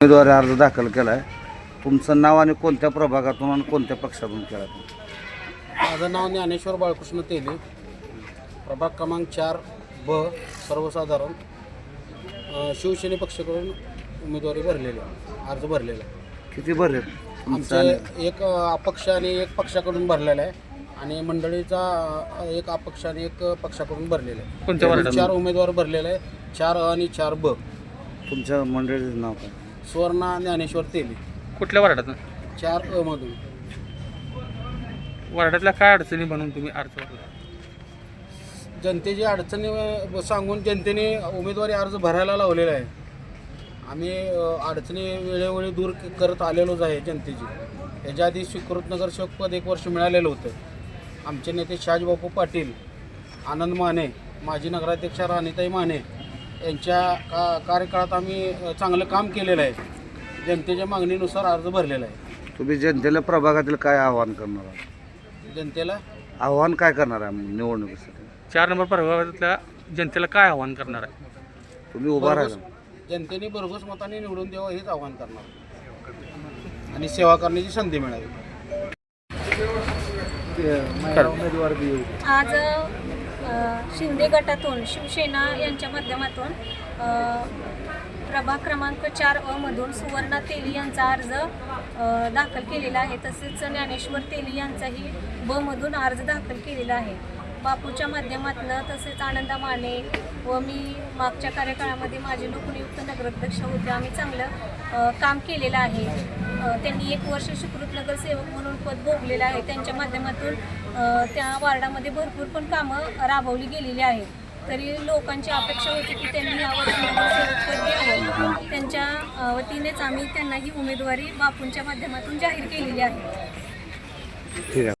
उमेदवारी अर्ज दाखल केला आहे तुमचं नाव आणि कोणत्या प्रभागातून आणि कोणत्या पक्षातून केला? तुम्ही माझं नाव ज्ञानेश्वर बाळकृष्ण तेले. प्रभाग क्रमांक चार ब सर्वसाधारण. अ, शिवसेने पक्षाकडून उमेदवारी भरलेली आहे. अर्ज भरलेला आहे. किती भरले? तुमचं आणि- आमचे एक अ, अपक्ष आणि एक पक्षाकडून भरलेला आहे. आणि मंडळीचा अ, एक अपक्ष आणि एक पक्षाकडून भरलेला आहे. कोणत्या चार उमेदवार भरलेले आहे चार अ आणि चार ब. तुमच्या मंडळीचं नाव काय? सुवर्णा ज्ञानेश्वर तेले. कुठल्या वार्डात चार अ मधून. वार्डातल्या काय अडचणी बनवून तुम्ही अर्ज भरला जनतेची अडचणी अ, सांगून जनतेने उमेदवारी अर्ज भरायला लावलेला आहे. आम्ही अ, अडचणी वेळोवेळी दूर क- करत आलेलोच आहे जनतेची. याच्या आधी स्वीकृत नगरसेवक पद एक वर्ष मिळालेलं होतं. आमचे नेते शहाजीबापू पाटील आनंद माने माजी नगराध्यक्षा राणीताई माने यांच्या का कार्यकाळात आम्ही अ, चांगलं काम केलेलं आहे. जनतेच्या मागणीनुसार अर्ज भरलेला आहे. तुम्ही जनतेला प्रभागातील काय आव्हान करणार आहात? जनतेला? आव्हान काय करणार आहे निवडणुकीसाठी? चार नंबर प्रभागातल्या जनतेला काय आव्हान करणार आहे? तुम्ही उभा राहिला जनतेने भरघोस मताने निवडून द्यावं हेच आवाहन करणार. आणि सेवा करण्याची संधी मिळावी. आज अ, शिंदे गटातून शिवसेना यांच्या माध्यमातून अ, प्रभाग क्रमांक चार अ मधून सुवर्णा तेली यांचा अर्ज दाखल केलेला आहे. तसेच ज्ञानेश्वर तेली यांचाही ब मधून अर्ज दाखल केलेला आहे. बापूच्या माध्यमातून तसेच आनंदा माने व मी मागच्या कार्यकाळामध्ये माझे लोकनियुक्त नगराध्यक्ष होते. आम्ही चांगलं काम केलेलं आहे. त्यांनी एक वर्ष सुकृत नगरसेवक म्हणून पद भोगलेलं आहे. त्यांच्या माध्यमातून त्या वार्डामध्ये भरपूर पण कामं राबवली गेलेली आहेत. तरी लोकांची अपेक्षा होती की त्यांनी यावर्षी घ्यावं त्यांच्या वतीनेच आम्ही त्यांना ही उमेदवारी बापूंच्या माध्यमातून जाहीर केलेली आहे.